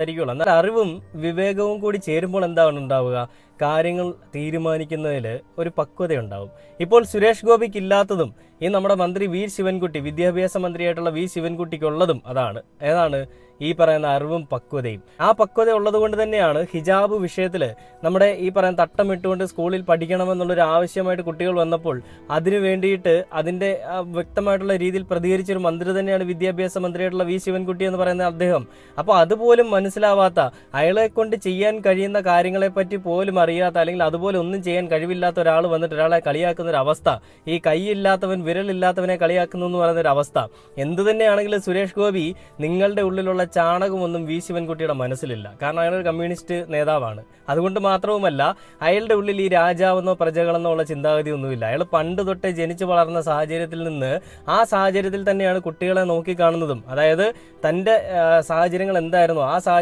സംസാരിക്കുകയുള്ളൂ എന്നാൽ അറിവും വിവേകവും കൂടി ചേരുമ്പോൾ എന്താണ് ഉണ്ടാവുക? കാര്യങ്ങൾ തീരുമാനിക്കുന്നതിൽ ഒരു പക്വതയുണ്ടാവും. ഇപ്പോൾ സുരേഷ് ഗോപിക്ക് ഇല്ലാത്തതും ഈ നമ്മുടെ മന്ത്രി വി ശിവൻകുട്ടി വിദ്യാഭ്യാസ മന്ത്രിയായിട്ടുള്ള വി ശിവൻകുട്ടിക്കുള്ളതും അതാണ്. ഏതാണ് ഈ പറയുന്ന അറിവും പക്വതയും. ആ പക്വത ഉള്ളത് കൊണ്ട് തന്നെയാണ് ഹിജാബ് വിഷയത്തിൽ നമ്മുടെ ഈ പറയുന്ന തട്ടമിട്ടുകൊണ്ട് സ്കൂളിൽ പഠിക്കണമെന്നുള്ളൊരു ആവശ്യമായിട്ട് കുട്ടികൾ വന്നപ്പോൾ അതിനു വേണ്ടിയിട്ട് അതിന്റെ വ്യക്തമായിട്ടുള്ള രീതിയിൽ പ്രതികരിച്ചൊരു മന്ത്രി തന്നെയാണ് വിദ്യാഭ്യാസ മന്ത്രിയായിട്ടുള്ള വി ശിവൻകുട്ടി എന്ന് പറയുന്ന അദ്ദേഹം. അപ്പോൾ അതുപോലും മനസ്സിലാവാത്ത അയാളെ കൊണ്ട് ചെയ്യാൻ കഴിയുന്ന കാര്യങ്ങളെപ്പറ്റി പോലും അറിയാത്ത അല്ലെങ്കിൽ അതുപോലെ ഒന്നും ചെയ്യാൻ കഴിവില്ലാത്ത ഒരാൾ വന്നിട്ട് ഒരാളെ കളിയാക്കുന്ന ഒരു അവസ്ഥ. ഈ കൈയില്ലാത്തവൻ വിരലില്ലാത്തവനെ കളിയാക്കുന്നു എന്ന് പറയുന്ന ഒരു അവസ്ഥ. എന്ത് തന്നെയാണെങ്കിലും സുരേഷ് ഗോപി നിങ്ങളുടെ ഉള്ളിലുള്ള ചാണകമൊന്നും വി ശിവൻകുട്ടിയുടെ മനസ്സിലില്ല. കാരണം അയാൾ ഒരു കമ്മ്യൂണിസ്റ്റ് നേതാവാണ്. അതുകൊണ്ട് മാത്രവുമല്ല അയാളുടെ ഉള്ളിൽ ഈ രാജാവെന്നോ പ്രജകളെന്നോ ഉള്ള ചിന്താഗതി ഒന്നുമില്ല. അയാൾ പണ്ട് തൊട്ടേ ജനിച്ചു വളർന്ന സാഹചര്യത്തിൽ നിന്ന് ആ സാഹചര്യത്തിൽ തന്നെയാണ് കുട്ടികളെ നോക്കിക്കാണുന്നതും അതായത് തന്റെ സാഹചര്യങ്ങൾ എന്തായിരുന്നു? ആ സാഹചര്യം